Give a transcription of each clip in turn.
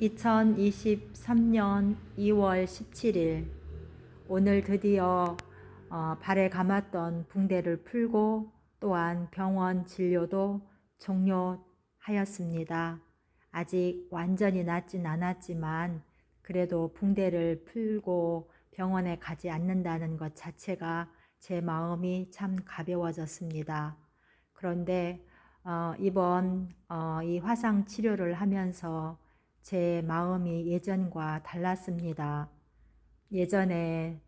2023년 2월 17일 오늘 드디어 어, 발에 감았던 붕대를 풀고 또한 병원 진료도 종료하였습니다. 아직 완전히 낫진 않았지만 그래도 붕대를 풀고 병원에 가지 않는다는 것 자체가 제 마음이 참 가벼워졌습니다. 그런데 어, 이번 어, 이 화상 치료를 하면서 제 마음이 예전과 달랐습니다. 예전에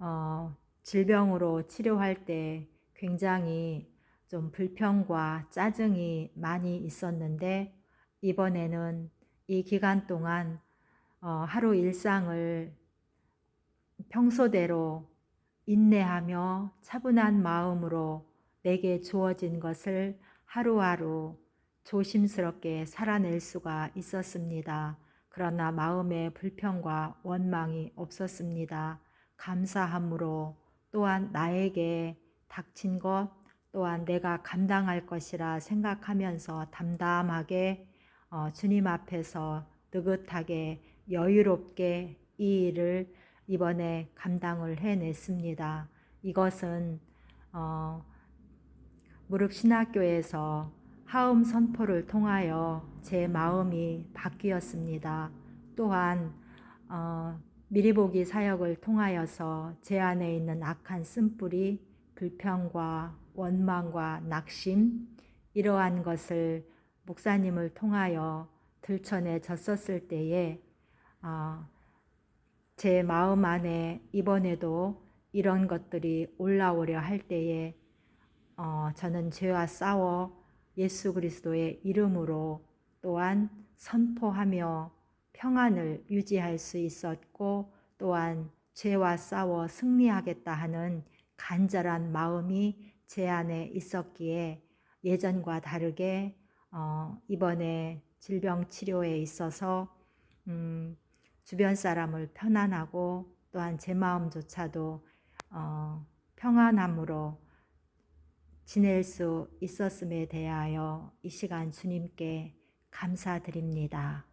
어, 질병으로 치료할 때 굉장히 좀 불평과 짜증이 많이 있었는데 이번에는 이 기간 동안 어, 하루 일상을 평소대로 인내하며 차분한 마음으로 내게 주어진 것을 하루하루 조심스럽게 살아낼 수가 있었습니다. 그러나 마음에 불평과 원망이 없었습니다. 감사함으로 또한 나에게 닥친 것 또한 내가 감당할 것이라 생각하면서 담담하게 어, 주님 앞에서 느긋하게 여유롭게 이 일을 이번에 감당을 해냈습니다. 이것은 어, 무릎 신학교에서 하음 선포를 통하여 제 마음이 바뀌었습니다. 또한 어, 미리 보기 사역을 통하여서 제 안에 있는 악한 쓴뿌리, 불평과 원망과 낙심 이러한 것을 목사님을 통하여 들춰내 졌었을 때에 어, 제 마음 안에 이번에도 이런 것들이 올라오려 할 때에 어, 저는 죄와 싸워 예수 그리스도의 이름으로 또한 선포하며 평안을 유지할 수 있었고 또한 죄와 싸워 승리하겠다 하는 간절한 마음이 제 안에 있었기에 예전과 다르게 어, 이번에 질병 치료에 있어서 음, 주변 사람을 편안하고 또한 제 마음조차도 어, 평안함으로 지낼 수 있었음에 대하여 이 시간 주님께 감사드립니다.